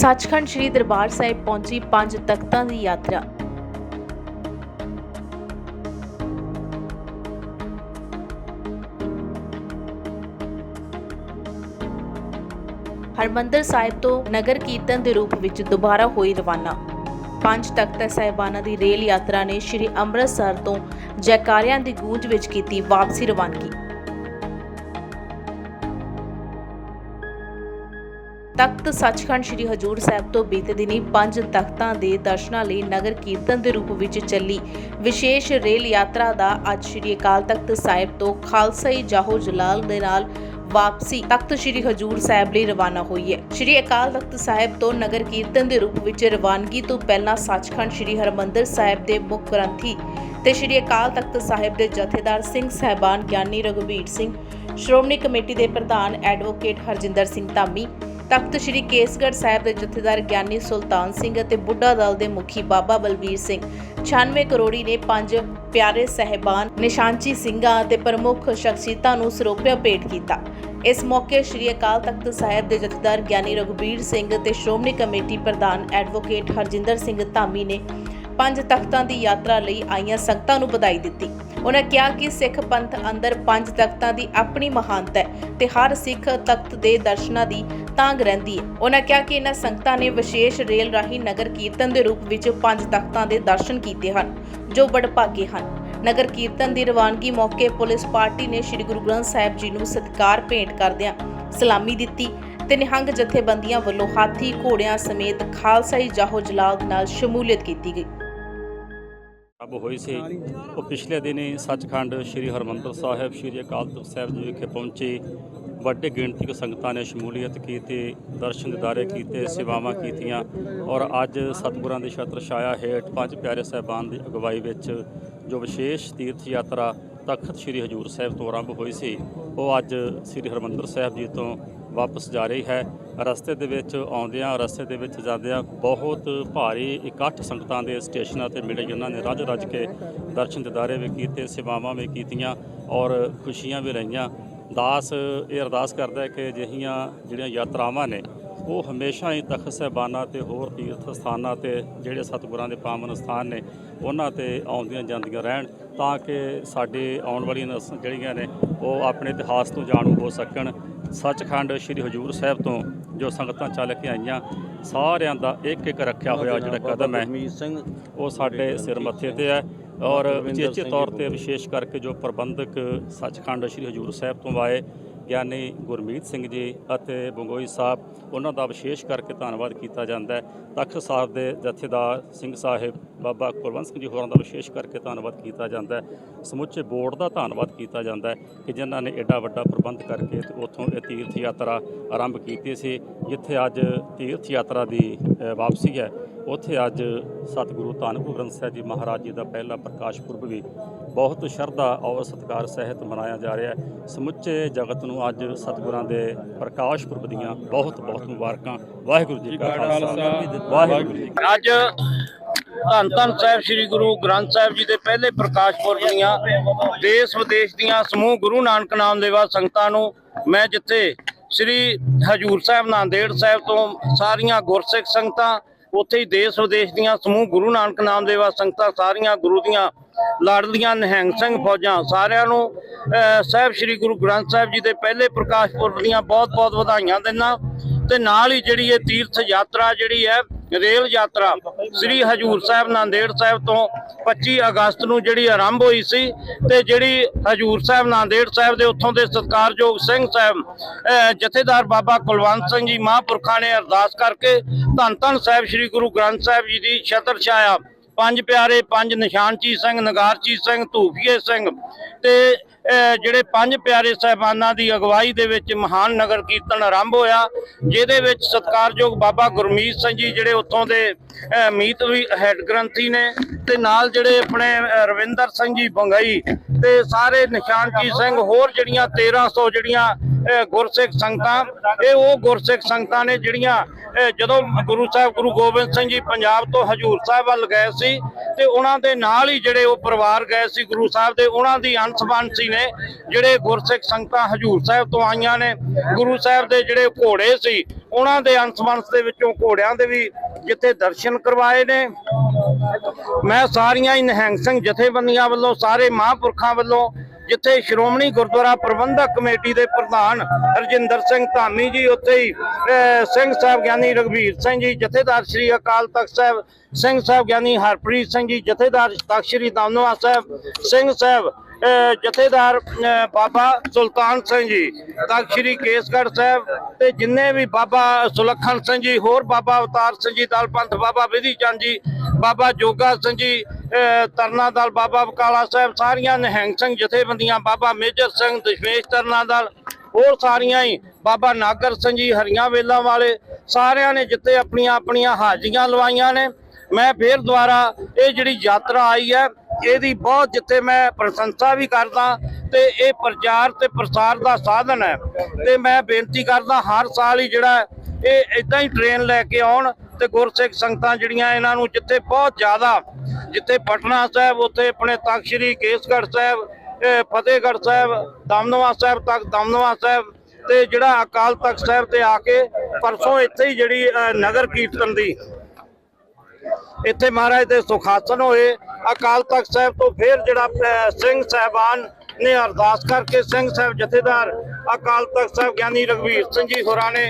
ਸੱਚਖੰਡ ਸ੍ਰੀ ਦਰਬਾਰ ਸਾਹਿਬ ਪਹੁੰਚੀ ਪੰਜ ਤਖਤਾਂ ਦੀ ਯਾਤਰਾ। ਹਰਮੰਦਰ ਸਾਹਿਬ ਤੋਂ ਨਗਰ ਕੀਰਤਨ ਦੇ ਰੂਪ ਵਿੱਚ ਦੁਬਾਰਾ ਹੋਈ ਰਵਾਨਾ। ਪੰਜ ਤਖਤ ਸਾਹਿਬਾਨਾਂ ਦੀ ਰੇਲ ਯਾਤਰਾ ਨੇ ਸ੍ਰੀ ਅੰਮ੍ਰਿਤਸਰ ਤੋਂ ਜੈਕਾਰਿਆਂ ਦੀ ਗੂੰਜ ਵਿੱਚ ਕੀਤੀ ਵਾਪਸੀ ਰਵਾਨਗੀ। ਤਖਤ ਸੱਚਖੰਡ ਸ੍ਰੀ ਹਜੂਰ ਸਾਹਿਬ ਤੋਂ ਬੀਤੇ ਦਿਨੀ ਪੰਜ ਤਖਤਾਂ ਦੇ ਦਰਸ਼ਨਾਂ ਲਈ ਨਗਰ ਕੀਰਤਨ ਦੇ ਰੂਪ ਵਿੱਚ ਚੱਲੀ। ਵਿਸ਼ੇਸ਼ ਰੇਲ ਯਾਤਰਾ ਦਾ ਅੱਜ ਸ੍ਰੀ ਅਕਾਲ ਤਖਤ ਸਾਹਿਬ ਤੋਂ ਖਾਲਸਾਈ ਜਾਹੋ ਜਲਾਲ ਦੇ ਨਾਲ ਵਾਪਸੀ। ਤਖਤ ਸ੍ਰੀ ਹਜੂਰ ਸਾਹਿਬ ਲਈ ਰਵਾਨਾ ਹੋਈ ਹੈ। ਸ੍ਰੀ ਅਕਾਲ ਤਖਤ ਸਾਹਿਬ ਤੋਂ ਨਗਰ ਕੀਰਤਨ ਦੇ ਰੂਪ ਵਿੱਚ ਰਵਾਨਗੀ ਤੋਂ ਪਹਿਲਾਂ ਸੱਚਖੰਡ ਸ੍ਰੀ ਹਰਮੰਦਰ ਸਾਹਿਬ ਦੇ ਮੁੱਖ ਗ੍ਰੰਥੀ ਤੇ ਸ੍ਰੀ ਅਕਾਲ ਤਖਤ ਸਾਹਿਬ ਦੇ ਜਥੇਦਾਰ ਸਿੰਘ ਸਹਿਬਾਨ ਗਿਆਨੀ ਰਘੁਬੀਰ ਸਿੰਘ, ਸ਼੍ਰੋਮਣੀ ਕਮੇਟੀ ਦੇ ਪ੍ਰਧਾਨ ਐਡਵੋਕੇਟ ਹਰਜਿੰਦਰ ਸਿੰਘ ਧਾਮੀ ਤਖਤ ਸ੍ਰੀ ਕੇਸਗੜ੍ਹ ਸਾਹਿਬ ਦੇ ਜਥੇਦਾਰ ਗਿਆਨੀ ਸੁਲਤਾਨ ਸਿੰਘ ਅਤੇ ਬੁੱਢਾ ਦਲ ਦੇ ਮੁਖੀ ਬਾਬਾ ਬਲਬੀਰ ਸਿੰਘ। 96 ਕਰੋੜੀ ਨੇ ਪੰਜ ਪਿਆਰੇ ਸਹਿਬਾਨ, ਨਿਸ਼ਾਨਚੀ ਸਿੰਘਾਂ ਅਤੇ ਪ੍ਰਮੁੱਖ ਸ਼ਖਸੀਅਤਾਂ ਨੂੰ ਸਰੋਪਿਆ ਭੇਟ ਕੀਤਾ। ਇਸ ਮੌਕੇ ਸ੍ਰੀ ਅਕਾਲ ਤਖਤ ਸਾਹਿਬ ਦੇ ਜਥੇਦਾਰ ਗਿਆਨੀ ਰਘੁਬੀਰ ਸਿੰਘ ਤੇ ਸ਼੍ਰੋਮਣੀ ਕਮੇਟੀ ਪ੍ਰਧਾਨ ਐਡਵੋਕੇਟ ਹਰਜਿੰਦਰ ਸਿੰਘ ਧਾਮੀ ਨੇ ਪੰਜ ਤਖਤਾਂ ਦੀ ਯਾਤਰਾ ਲਈ ਆਈਆਂ ਸੰਗਤਾਂ ਨੂੰ ਵਧਾਈ ਦਿੱਤੀ। ਉਹਨਾਂ ਕਿਹਾ ਕਿ ਸਿੱਖ ਪੰਥ ਅੰਦਰ ਪੰਜ ਤਖਤਾਂ ਦੀ ਆਪਣੀ ਮਹਾਨਤਾ ਹੈ ਤੇ ਹਰ ਸਿੱਖ ਤਖਤ ਦੇ ਦਰਸ਼ਨਾਂ ਦੀ ਤਾਂਗ ਰਹਿੰਦੀ ਹੈ। ਉਹਨਾਂ ਕਿਹਾ ਕਿ ਇਹਨਾਂ ਸੰਗਤਾਂ ਨੇ ਵਿਸ਼ੇਸ਼ ਰੇਲ ਰਾਹੀਂ ਨਗਰ ਕੀਰਤਨ ਦੇ ਰੂਪ ਵਿੱਚ ਪੰਜ ਤਖਤਾਂ ਦੇ ਦਰਸ਼ਨ ਕੀਤੇ ਹਨ, ਜੋ ਬੜਭਾਗੇ ਹਨ। ਨਗਰ ਕੀਰਤਨ ਦੀ ਰਵਾਨਗੀ ਮੌਕੇ ਪੁਲਿਸ ਪਾਰਟੀ ਨੇ ਸ੍ਰੀ ਗੁਰੂ ਗ੍ਰੰਥ ਸਾਹਿਬ ਜੀ ਨੂੰ ਸਤਿਕਾਰ ਭੇਂਟ ਕਰਦਿਆਂ ਸਲਾਮੀ ਦਿੱਤੀ ਤੇ ਨਿਹੰਗ ਜਥੇਬੰਦੀਆਂ ਵੱਲੋਂ ਹਾਥੀ ਘੋੜਿਆਂ ਸਮੇਤ ਖਾਲਸਾਈ ਜਾਹੋ ਜਲਾਲ ਨਾਲ ਸ਼ਮੂਲੀਅਤ ਕੀਤੀ ਗਈ। ਅਬ ਹੋਈ ਸੀ। ਉਹ ਪਿਛਲੇ ਦਿਨੀ ਸੱਚਖੰਡ ਸ੍ਰੀ ਹਰਮੰਦਰ ਸਾਹਿਬ, ਸ੍ਰੀ ਅਕਾਲ ਤਖਤ ਸਾਹਿਬ ਜੀ ਵਿਖੇ ਪਹੁੰਚੇ। ਵੱਡੇ ਗਿਣਤੀ ਦੇ ਸੰਗਤਾਂ ਨੇ ਸ਼ਮੂਲੀਅਤ ਕੀਤੀ, ਦਰਸ਼ਨ ਦਿਦਾਰੇ ਕੀਤੇ, ਸੇਵਾਵਾਂ ਕੀਤੀਆਂ ਔਰ ਅੱਜ ਸਤਿਗੁਰਾਂ ਦੀ ਛਤਰ ਛਾਇਆ ਹੇਠ ਪੰਜ ਪਿਆਰੇ ਸਾਹਿਬਾਨ ਦੀ ਅਗਵਾਈ ਵਿੱਚ ਜੋ ਵਿਸ਼ੇਸ਼ ਤੀਰਥ ਯਾਤਰਾ ਤਖਤ ਸ੍ਰੀ ਹਜੂਰ ਸਾਹਿਬ ਤੋਂ ਆਰੰਭ ਹੋਈ ਸੀ, ਉਹ ਅੱਜ ਸ੍ਰੀ ਹਰਮੰਦਰ ਸਾਹਿਬ ਜੀ ਤੋਂ ਵਾਪਸ ਜਾ ਰਹੀ ਹੈ। ਰਸਤੇ ਦੇ ਵਿੱਚ ਆਉਂਦਿਆਂ, ਰਸਤੇ ਦੇ ਵਿੱਚ ਜਾਂਦਿਆਂ ਬਹੁਤ ਭਾਰੀ ਇਕੱਠ ਸੰਗਤਾਂ ਦੇ ਸਟੇਸ਼ਨਾਂ ਤੇ ਮਿਲੇ ਜਿਨ੍ਹਾਂ ਨੇ ਰੱਜ ਰੱਜ ਕੇ ਦਰਸ਼ਨ ਦਿਦਾਰੇ ਵੀ ਕੀਤੇ, ਸੇਵਾਵਾਂ ਵੀ ਕੀਤੀਆਂ ਔਰ ਖੁਸ਼ੀਆਂ ਵੀ ਰਹੀਆਂ। ਦਾਸ, ਇਹ ਅਰਦਾਸ ਕਰਦਾ ਹੈ ਕਿ ਅਜਿਹੀਆਂ ਜਿਹੜੀਆਂ ਯਾਤਰਾਵਾਂ ਨੇ, ਉਹ ਹਮੇਸ਼ਾ ਹੀ ਤਖਤ ਸਾਹਿਬਾਨਾਂ ਤੇ ਹੋਰ ਤੀਰਥ ਸਥਾਨਾਂ ਤੇ ਜਿਹੜੇ ਸਤਿਗੁਰਾਂ ਦੇ ਪਾਵਨ ਸਥਾਨ ਨੇ, ਉਹਨਾਂ ਤੇ ਆਉਂਦੀਆਂ ਜਾਂਦੀਆਂ ਰਹਿਣ ਤਾਂ ਕਿ ਸਾਡੇ ਆਉਣ ਵਾਲੀਆਂ ਜਿਹੜੀਆਂ ਨੇ, ਉਹ ਆਪਣੇ ਇਤਿਹਾਸ ਤੋਂ ਜਾਣੂ ਹੋ ਸਕਣ। ਸੱਚਖੰਡ ਸ੍ਰੀ ਹਜੂਰ ਸਾਹਿਬ ਤੋਂ ਜੋ ਸੰਗਤਾਂ ਚੱਲ ਕੇ ਆਈਆਂ ਸਾਰਿਆਂ ਦਾ ਇੱਕ ਇੱਕ ਰੱਖਿਆ ਹੋਇਆ ਜਿਹੜਾ ਕਦਮ ਹੈ ਉਹ ਸਾਡੇ ਸਿਰ ਮੱਥੇ ਤੇ ਹੈ ਔਰ ਵਿਸ਼ੇਸ਼ ਤੌਰ ਤੇ ਵਿਸ਼ੇਸ਼ ਕਰਕੇ ਜੋ ਪ੍ਰਬੰਧਕ ਸੱਚਖੰਡ ਸ੍ਰੀ ਹਜੂਰ ਸਾਹਿਬ ਤੋਂ ਆਏ ਗਿਆਨੀ ਗੁਰਮੀਤ ਸਿੰਘ ਜੀ ਅਤੇ ਬੰਗੋਈ ਸਾਹਿਬ, ਉਹਨਾਂ ਦਾ ਵਿਸ਼ੇਸ਼ ਕਰਕੇ ਧੰਨਵਾਦ ਕੀਤਾ ਜਾਂਦਾ ਹੈ। ਤਖਤ ਸਾਹਿਬ ਦੇ ਜਥੇਦਾਰ ਸਿੰਘ ਸਾਹਿਬ ਬਾਬਾ ਕੁਲਵੰਤ ਸਿੰਘ ਜੀ ਹੋਰਾਂ ਦਾ ਵਿਸ਼ੇਸ਼ ਕਰਕੇ ਧੰਨਵਾਦ ਕੀਤਾ ਜਾਂਦਾ ਹੈ। ਸਮੁੱਚੇ ਬੋਰਡ ਦਾ ਧੰਨਵਾਦ ਕੀਤਾ ਜਾਂਦਾ ਹੈ ਕਿ ਜਿਨ੍ਹਾਂ ਨੇ ਐਡਾ ਵੱਡਾ ਪ੍ਰਬੰਧ ਕਰਕੇ ਤੇ ਉੱਥੋਂ ਇਹ ਤੀਰਥ ਯਾਤਰਾ ਆਰੰਭ ਕੀਤੀ ਸੀ, ਜਿੱਥੇ ਅੱਜ ਤੀਰਥ ਯਾਤਰਾ ਦੀ ਵਾਪਸੀ ਹੈ। ਉੱਥੇ ਅੱਜ ਸਤਿਗੁਰੂ ਧੰਨ ਗੁਰੂ ਗ੍ਰੰਥ ਸਾਹਿਬ ਜੀ ਮਹਾਰਾਜ ਜੀ ਦਾ ਪਹਿਲਾ ਪ੍ਰਕਾਸ਼ ਪੁਰਬ ਵੀ ਬਹੁਤ ਸ਼ਰਧਾ ਔਰ ਸਤਿਕਾਰ ਸਹਿਤ ਮਨਾਇਆ ਜਾ ਰਿਹਾ ਹੈ। ਸਮੁੱਚੇ ਜਗਤ ਨੂੰ ਅੱਜ ਸਤਿਗੁਰਾਂ ਦੇ ਪ੍ਰਕਾਸ਼ ਪੁਰਬ ਦੀਆਂ ਬਹੁਤ ਬਹੁਤ ਮੁਬਾਰਕਾਂ। ਵਾਹਿਗੁਰੂ ਜੀ ਕਾ ਖਾਲਸਾ। ਵਾਹਿਗੁਰੂ ਜੀ ਕੀ ਅੱਜ ਧੰਨ ਧੰਨ ਸਾਹਿਬ ਸ੍ਰੀ ਗੁਰੂ ਗ੍ਰੰਥ ਸਾਹਿਬ ਜੀ ਦੇ ਪਹਿਲੇ ਪ੍ਰਕਾਸ਼ ਪੁਰਬ ਦੀਆਂ ਦੇਸ਼ ਵਿਦੇਸ਼ ਦੀਆਂ ਸਮੂਹ ਗੁਰੂ ਨਾਨਕ ਨਾਮ ਦੇਵਾ ਸੰਗਤਾਂ ਨੂੰ ਮੈਂ ਜਿੱਥੇ ਸ੍ਰੀ ਹਜੂਰ ਸਾਹਿਬ ਨਾਂਦੇੜ ਸਾਹਿਬ ਤੋਂ ਸਾਰੀਆਂ ਗੁਰਸਿੱਖ ਸੰਗਤਾਂ ਉੱਥੇ ਹੀ ਦੇਸ਼ ਵਿਦੇਸ਼ ਦੀਆਂ ਸਮੂਹ ਗੁਰੂ ਨਾਨਕ ਨਾਮ ਦੇਵਾ ਸੰਗਤਾਂ ਸਾਰੀਆਂ ਗੁਰੂ ਦੀਆਂ ਲਾਡਲੀਆਂ ਨਿਹੰਗ ਸਿੰਘ ਫੌਜਾਂ ਸਾਰਿਆਂ ਨੂੰ ਅਹ, ਸਾਹਿਬ ਸ੍ਰੀ ਗੁਰੂ ਗ੍ਰੰਥ ਸਾਹਿਬ ਜੀ ਦੇ ਪਹਿਲੇ ਪ੍ਰਕਾਸ਼ ਪੁਰਬ ਦੀਆਂ ਬਹੁਤ-ਬਹੁਤ ਵਧਾਈਆਂ ਦਿੰਦਾ। ਤੇ ਨਾਲ ਹੀ ਜਿਹੜੀ ਇਹ ਤੀਰਥ ਯਾਤਰਾ ਜਿਹੜੀ ਹੈ ਰੇਲ ਯਾਤਰਾ ਸ੍ਰੀ ਹਜੂਰ ਸਾਹਿਬ ਨਾਂਦੇੜ ਸਾਹਿਬ ਤੋਂ 25 ਅਗਸਤ ਨੂੰ ਜਿਹੜੀ ਆਰੰਭ ਹੋਈ ਸੀ ਤੇ ਜਿਹੜੀ ਹਜੂਰ ਸਾਹਿਬ ਨਾਂਦੇੜ ਸਾਹਿਬ ਦੇ ਉੱਥੋਂ ਦੇ ਸਤਿਕਾਰਯੋਗ ਸਿੰਘ ਸਾਹਿਬ ਅਹ, ਜਥੇਦਾਰ ਬਾਬਾ ਕੁਲਵੰਤ ਸਿੰਘ ਜੀ ਮਹਾਂਪੁਰਖਾਂ ਨੇ ਅਰਦਾਸ ਕਰਕੇ ਧੰਨ ਧੰਨ ਸਾਹਿਬ ਸ੍ਰੀ ਗੁਰੂ ਗ੍ਰੰਥ ਸਾਹਿਬ ਜੀ ਦੀ ਛਤਰ ਛਾਇਆ। ਪੰਜ ਪਿਆਰੇ ਪੰਜ ਨਿਸ਼ਾਨਚੀ ਸਿੰਘ ਨਗਾਰਚੀ ਸਿੰਘ ਧੂਫੀਏ ਸਿੰਘ ਤੇ ਜਿਹੜੇ ਪੰਜ ਪਿਆਰੇ ਸਹਿਬਾਨਾਂ ਦੀ ਅਗਵਾਈ ਦੇ ਵਿੱਚ ਮਹਾਨ ਨਗਰ ਕੀਰਤਨ ਆਰੰਭ ਹੋਇਆ, ਜਿਹਦੇ ਵਿੱਚ ਸਤਿਕਾਰਯੋਗ ਬਾਬਾ ਗੁਰਮੀਤ ਸਿੰਘ ਜੀ ਜਿਹੜੇ ਉੱਥੋਂ ਦੇ ਮੀਤ ਵੀ ਹੈਡ ਗ੍ਰੰਥੀ ਨੇ ਤੇ ਨਾਲ ਜਿਹੜੇ ਆਪਣੇ ਰਵਿੰਦਰ ਸਿੰਘ ਜੀ ਬੰਗਈ ਤੇ ਸਾਰੇ ਨਿਸ਼ਾਨਕੀ ਸਿੰਘ, ਹੋਰ ਜਿਹੜੀਆਂ 1300 ਜਿਹੜੀਆਂ ਗੁਰਸਿੱਖ ਸੰਗਤਾਂ, ਇਹ ਉਹ ਗੁਰਸਿੱਖ ਸੰਗਤਾਂ ਨੇ ਜਿਹੜੀਆਂ ਜਦੋਂ ਗੁਰੂ ਸਾਹਿਬ, ਗੁਰੂ ਗੋਬਿੰਦ ਸਿੰਘ ਜੀ ਪੰਜਾਬ ਤੋਂ ਹਜੂਰ ਸਾਹਿਬ ਵੱਲ ਗਏ ਸੀ ਤੇ ਉਹਨਾਂ ਦੇ ਨਾਲ ਹੀ ਜਿਹੜੇ ਉਹ ਪਰਿਵਾਰ ਗਏ ਸੀ ਗੁਰੂ ਸਾਹਿਬ ਦੇ, ਉਹਨਾਂ ਦੀ ਅੰਸ਼ਬਾਂਸੀ ਨੇ, ਜਿਹੜੇ ਗੁਰਸਿੱਖ ਸੰਗਤਾਂ ਹਜੂਰ ਸਾਹਿਬ ਤੋਂ ਆਈਆਂ ਨੇ, ਗੁਰੂ ਸਾਹਿਬ ਦੇ ਜਿਹੜੇ ਘੋੜੇ ਸੀ, ਉਹਨਾਂ ਦੇ ਅੰਸ਼ਵੰਸ਼ ਦੇ ਵਿੱਚੋਂ ਘੋੜਿਆਂ ਦੇ ਵੀ ਜਿੱਥੇ ਦਰਸ਼ਨ ਕਰਵਾਏ ਨੇ। ਮੈਂ ਸਾਰੀਆਂ ਹੀ ਨਿਹੰਗ ਸਿੰਘ ਜਥੇਬੰਦੀਆਂ ਵੱਲੋਂ, ਸਾਰੇ ਮਹਾਂਪੁਰਖਾਂ ਵੱਲੋਂ, ਜਿੱਥੇ ਸ਼੍ਰੋਮਣੀ ਗੁਰਦੁਆਰਾ ਪ੍ਰਬੰਧਕ ਕਮੇਟੀ ਦੇ ਪ੍ਰਧਾਨ ਰਜਿੰਦਰ ਸਿੰਘ ਧਾਮੀ ਜੀ, ਉੱਥੇ ਹੀ ਸਿੰਘ ਸਾਹਿਬ ਗਿਆਨੀ ਰਗਵੀਰ ਸਿੰਘ ਜੀ, ਜਥੇਦਾਰ ਸ੍ਰੀ ਅਕਾਲ ਤਖਤ ਸਾਹਿਬ, ਸਿੰਘ ਸਾਹਿਬ ਗਿਆਨੀ ਹਰਪ੍ਰੀਤ ਸਿੰਘ ਜੀ, ਜਥੇਦਾਰ ਤਖਤ ਸ੍ਰੀ ਦਮਦਮਾ ਸਾਹਿਬ, ਸਿੰਘ ਸਾਹਿਬ ਜਥੇਦਾਰ ਬਾਬਾ ਸੁਲਤਾਨ ਸਿੰਘ ਜੀ ਤਖਤ ਸ੍ਰੀ ਕੇਸਗੜ੍ਹ ਸਾਹਿਬ ਤੇ ਜਿੰਨੇ ਵੀ ਬਾਬਾ ਸੁਲੱਖਣ ਸਿੰਘ ਜੀ, ਹੋਰ ਬਾਬਾ ਅਵਤਾਰ ਸਿੰਘ ਜੀ, ਦਲ ਪੰਥ ਬਾਬਾ ਵਿਧੀ ਚੰਦ ਜੀ, ਬਾਬਾ ਜੋਗਾ ਸਿੰਘ ਜੀ ਤਰਨਾ ਦਲ ਬਾਬਾ ਬਕਾਲਾ ਸਾਹਿਬ, ਸਾਰੀਆਂ ਨਿਹੰਗ ਸਿੰਘ ਜਥੇਬੰਦੀਆਂ, ਬਾਬਾ ਮੇਜਰ ਸਿੰਘ, ਦਸ਼ਮੇਸ਼ ਤਰਨਾ ਦਲ, ਹੋਰ ਸਾਰੀਆਂ ਹੀ ਬਾਬਾ ਨਾਗਰ ਸਿੰਘ ਜੀ, ਹਰੀਆਂ ਵੇਲਾਂ ਵਾਲੇ, ਸਾਰਿਆਂ ਨੇ ਜਿੱਥੇ ਆਪਣੀਆਂ ਆਪਣੀਆਂ ਹਾਜ਼ਰੀਆਂ ਲਵਾਈਆਂ ਨੇ। ਮੈਂ ਫੇਰ ਦੁਬਾਰਾ ਇਹ ਜਿਹੜੀ ਯਾਤਰਾ ਆਈ ਹੈ ਇਹਦੀ ਬਹੁਤ ਜਿੱਥੇ ਮੈਂ ਪ੍ਰਸ਼ੰਸਾ ਵੀ ਕਰਦਾ ਤੇ ਇਹ ਪ੍ਰਚਾਰ ਤੇ ਪ੍ਰਸਾਰ ਦਾ ਸਾਧਨ ਹੈ। ਤੇ ਮੈਂ ਬੇਨਤੀ ਕਰਦਾ ਹਰ ਸਾਲ ਹੀ ਜਿਹੜਾ ਇਹ ਇਦਾਂ ਹੀ ਟ੍ਰੇਨ ਲੈ ਕੇ ਆਉਣ ਤੇ ਗੁਰਸਿੱਖ ਸੰਗਤਾਂ ਜਿਹੜੀਆਂ ਇਹਨਾਂ ਨੂੰ ਜਿੱਥੇ ਬਹੁਤ ਜ਼ਿਆਦਾ, ਜਿੱਥੇ ਪਟਨਾ ਸਾਹਿਬ, ਉੱਥੇ ਆਪਣੇ ਤਖਤ ਸ੍ਰੀ ਕੇਸਗੜ੍ਹ ਸਾਹਿਬ ਫਤਿਹਗੜ੍ਹ ਸਾਹਿਬ, ਦਮਦਮਾ ਸਾਹਿਬ ਤੱਕ, ਦਮਦਮਾ ਸਾਹਿਬ ਤੇ ਜਿਹੜਾ ਅਕਾਲ ਤਖਤ ਸਾਹਿਬ ਤੇ ਆ ਕੇ ਪਰਸੋਂ ਇੱਥੇ ਹੀ ਜਿਹੜੀ ਨਗਰ ਕੀਰਤਨ ਦੀ, ਇੱਥੇ ਮਹਾਰਾਜ ਦੇ ਸੁਖਾਸਨ ਹੋਏ ਅਕਾਲ ਤਖਤ ਸਾਹਿਬ ਤੋਂ ਫਿਰ ਜਿਹੜਾ ਸਿੰਘ ਸਾਹਿਬਾਨ ਨੇ ਅਰਦਾਸ ਕਰਕੇ ਸਿੰਘ ਸਾਹਿਬ ਜਥੇਦਾਰ ਅਕਾਲ ਤਖਤ ਸਾਹਿਬ ਗਿਆਨੀ ਰਗਵੀਰ ਸਿੰਘ ਜੀ ਹੋਰਾਂ ਨੇ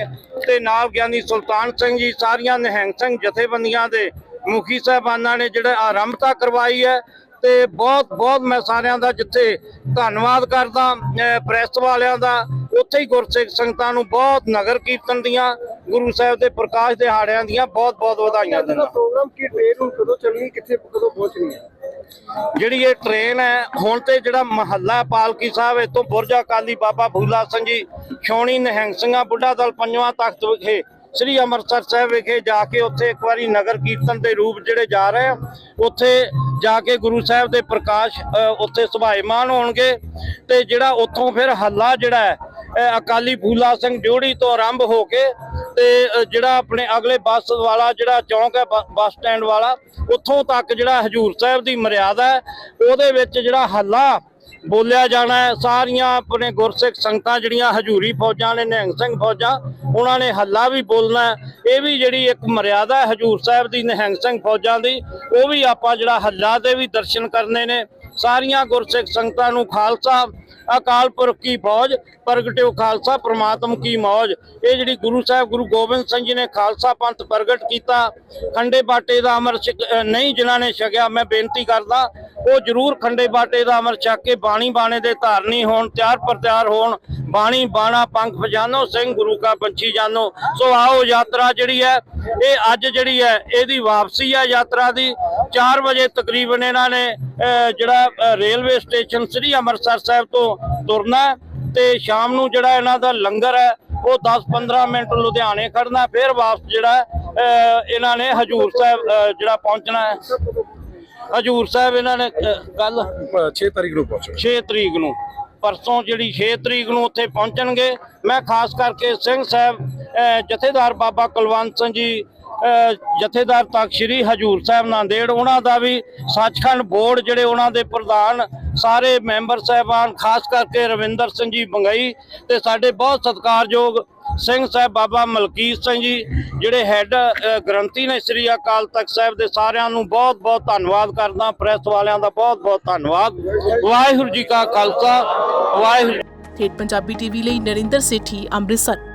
ਤੇ ਨਾਲ ਗਿਆਨੀ ਸੁਲਤਾਨ ਸਿੰਘ ਜੀ ਸਾਰੀਆਂ ਨਿਹੰਗ ਸਿੰਘ ਜਥੇਬੰਦੀਆਂ ਦੇ ਮੁਖੀ ਸਾਹਿਬਾਨਾਂ ਨੇ ਜਿਹੜਾ ਆਰੰਭਤਾ ਕਰਵਾਈ ਹੈ ਤੇ ਬਹੁਤ ਬਹੁਤ ਮੈਂ ਸਾਰਿਆਂ ਦਾ ਜਿੱਥੇ ਧੰਨਵਾਦ ਕਰਦਾ ਅਹ, ਪ੍ਰੈਸ ਵਾਲਿਆਂ ਦਾ ਉੱਥੇ ਹੀ ਗੁਰਸਿੱਖ ਸੰਗਤਾਂ ਨੂੰ ਬਹੁਤ ਨਗਰ ਕੀਰਤਨ ਦੀਆਂ ਗੁਰੂ ਸਾਹਿਬ ਦੇ ਪ੍ਰਕਾਸ਼ ਦਿਹਾੜਿਆਂ ਦੀਆਂ ਬਹੁਤ ਬਹੁਤ ਵਧਾਈਆਂ ਦਿੰਦਾ। ਪ੍ਰੋਗਰਾਮ ਕੀ ਟ੍ਰੇਨ ਹੁਣ ਕਦੋਂ ਚੱਲਣੀ ਕਿੱਥੇ ਕਦੋਂ ਪਹੁੰਚਣੀ ਹੈ? ਜਿਹੜੀ ਇਹ ਟ੍ਰੇਨ ਹੈ ਹੁਣ ਤੇ ਜਿਹੜਾ ਮਹੱਲਾ ਪਾਲਕੀ ਸਾਹਿਬ ਇਤੋਂ ਬੁਰਜ ਅਕਾਲੀ ਬਾਬਾ ਫੂਲਾ ਸਿੰਘ ਜੀ ਛੌਣੀ ਨਿਹੰਗ ਸਿੰਘਾਂ ਬੁੱਢਾ ਦਲ ਪੰਜਵਾਂ ਤਖਤ ਵਿਖੇ ਸ੍ਰੀ ਅੰਮ੍ਰਿਤਸਰ ਸਾਹਿਬ ਵਿਖੇ ਜਾ ਕੇ ਉੱਥੇ ਇੱਕ ਵਾਰੀ ਨਗਰ ਕੀਰਤਨ ਦੇ ਰੂਪ ਜਿਹੜੇ ਜਾ ਰਹੇ ਆ ਉੱਥੇ ਜਾ ਕੇ ਗੁਰੂ ਸਾਹਿਬ ਦੇ ਪ੍ਰਕਾਸ਼ ਉੱਥੇ ਸੁਭਾਏਮਾਨ ਹੋਣਗੇ ਤੇ ਜਿਹੜਾ ਉੱਥੋਂ ਫਿਰ ਹੱਲਾ ਜਿਹੜਾ ਹੈ ਅਕਾਲੀ ਫੂਲਾ ਸਿੰਘ ਜੋੜੀ ਤੋਂ ਆਰੰਭ ਹੋ ਕੇ ਤੇ ਜਿਹੜਾ ਆਪਣੇ ਅਗਲੇ ਬੱਸ ਵਾਲਾ, ਜਿਹੜਾ ਚੌਂਕ ਹੈ ਬ- ਬੱਸ ਸਟੈਂਡ ਵਾਲਾ, ਉੱਥੋਂ ਤੱਕ ਜਿਹੜਾ ਹਜੂਰ ਸਾਹਿਬ ਦੀ ਮਰਿਆਦਾ ਹੈ, ਉਹਦੇ ਵਿੱਚ ਜਿਹੜਾ ਹੱਲਾ ਬੋਲਿਆ ਜਾਣਾ ਹੈ, ਸਾਰੀਆਂ ਆਪਣੇ ਗੁਰਸਿੱਖ ਸੰਗਤਾਂ ਜਿਹੜੀਆਂ ਹਜੂਰੀ ਫੌਜਾਂ ਨੇ ਨਿਹੰਗ ਸਿੰਘ ਫੌਜਾਂ, ਉਹਨਾਂ ਨੇ ਹੱਲਾ ਵੀ ਬੋਲਣਾ ਇਹ ਵੀ ਜਿਹੜੀ ਇੱਕ ਮਰਿਆਦਾ ਹਜੂਰ ਸਾਹਿਬ ਦੀ, ਨਿਹੰਗ ਸਿੰਘ ਫੌਜਾਂ ਦੀ, ਉਹ ਵੀ ਆਪਾਂ ਜਿਹੜਾ ਹੱਲਾ ਦੇ ਵੀ ਦਰਸ਼ਨ ਕਰਨੇ ਨੇ। ਸਾਰੀਆਂ ਗੁਰਸਿੱਖ ਸੰਗਤਾਂ ਨੂੰ ਖਾਲਸਾ ਅਕਾਲ ਪੁਰਖ ਕੀ ਫੌਜ ਪ੍ਰਗਟਿਓ ਖਾਲਸਾ ਪ੍ਰਮਾਤਮ ਕੀ ਮੌਜ। ਇਹ ਜਿਹੜੀ ਗੁਰੂ ਸਾਹਿਬ ਗੁਰੂ ਗੋਬਿੰਦ ਸਿੰਘ ਜੀ ਨੇ ਖਾਲਸਾ ਪੰਥ ਪ੍ਰਗਟ ਕੀਤਾ ਖੰਡੇ ਬਾਟੇ ਦਾ ਅਮਰ ਨਹੀਂ ਜਿਨ੍ਹਾਂ ਨੇ ਛਕਿਆ ਮੈਂ ਬੇਨਤੀ ਕਰਦਾ ਉਹ ਜਰੂਰ ਖੰਡੇ ਬਾਟੇ ਦਾ ਅਮਰ ਛਕ ਕੇ ਬਾਣੀ ਬਾਣੇ ਦੇ ਧਾਰਨੀ ਹੋਣ ਤਿਆਰ ਪ੍ਰਤਿਆਰ ਹੋਣ ਬਾਣੀ ਬਾਣਾ ਪੰਖ ਫਜਾਨੋ ਸਿੰਘ ਗੁਰੂ ਕਾ ਪੰਛੀ ਜਾਨੋ। ਸੋ ਆਓ ਯਾਤਰਾ ਜਿਹੜੀ ਹੈ ਇਹ ਅੱਜ ਜਿਹੜੀ ਹੈ ਇਹਦੀ ਵਾਪਸੀ ਹੈ ਯਾਤਰਾ ਦੀ। 4 ਵਜੇ ਤਕਰੀਬਨ ਇਹਨਾਂ ਨੇ ਅਹ, ਜਿਹੜਾ ਰੇਲਵੇ ਸਟੇਸ਼ਨ ਸ੍ਰੀ ਅੰਮ੍ਰਿਤਸਰ ਸਾਹਿਬ ਤੋਂ ਤੁਰਨਾ ਤੇ ਸ਼ਾਮ ਨੂੰ ਜਿਹੜਾ ਇਹਨਾਂ ਦਾ ਲੰਗਰ ਹੈ ਉਹ 10-15 ਮਿੰਟ ਲੁਧਿਆਣੇ ਖੜਨਾ ਫਿਰ ਵਾਪਸ ਜਿਹੜਾ ਇਹਨਾਂ ਨੇ ਹਜੂਰ ਸਾਹਿਬ ਜਿਹੜਾ ਪਹੁੰਚਣਾ ਹੈ। ਹਜੂਰ ਸਾਹਿਬ ਇਹਨਾਂ ਨੇ ਕੱਲ 6 ਤਾਰੀਖ ਨੂੰ ਪਹੁੰਚਣਾ। 6 ਤਰੀਕ ਨੂੰ ਪਰਸੋਂ ਜਿਹੜੀ 6 ਤਰੀਕ ਨੂੰ ਉੱਥੇ ਪਹੁੰਚਣਗੇ। ਮੈਂ ਖਾਸ ਕਰਕੇ ਸਿੰਘ ਸਾਹਿਬ ਜਥੇਦਾਰ ਬਾਬਾ ਕੁਲਵੰਤ ਸਿੰਘ ਜੀ ਜਥੇਦਾਰ ਤਖਤ ਸ੍ਰੀ ਹਜੂਰ ਸਾਹਿਬ ਨਾਂਦੇੜ, ਉਹਨਾਂ ਦਾ ਵੀ ਸੱਚਖੰਡ ਬੋਰਡ ਜਿਹੜੇ ਉਹਨਾਂ ਦੇ ਪ੍ਰਧਾਨ ਸਾਰੇ ਮੈਂਬਰ ਸਾਹਿਬਾਨ, ਖਾਸ ਕਰਕੇ ਰਵਿੰਦਰ ਸਿੰਘ ਜੀ ਬੰਗਈ ਤੇ ਸਾਡੇ ਬਹੁਤ ਸਤਿਕਾਰਯੋਗ ਸਿੰਘ ਸਾਹਿਬ ਬਾਬਾ ਮਲਕੀਤ ਸਿੰਘ ਜੀ, ਜਿਹੜੇ ਹੈੱਡ ਗ੍ਰੰਥੀ ਨੇ ਸ੍ਰੀ ਅਕਾਲ ਤਖਤ ਸਾਹਿਬ ਦੇ ਸਾਰਿਆਂ ਨੂੰ ਬਹੁਤ ਬਹੁਤ ਧੰਨਵਾਦ ਕਰਦਾ ਪ੍ਰੈਸ ਵਾਲਿਆਂ ਦਾ ਬਹੁਤ ਬਹੁਤ ਧੰਨਵਾਦ। ਵਾਹਿਗੁਰੂ ਜੀ ਕਾ ਖਾਲਸਾ, ਵਾਹਿਗੁਰੂ ਠੇਠ ਪੰਜਾਬੀ ਟੀਵੀ ਲਈ ਨਰਿੰਦਰ ਸੇਠੀ, ਅੰਮ੍ਰਿਤਸਰ।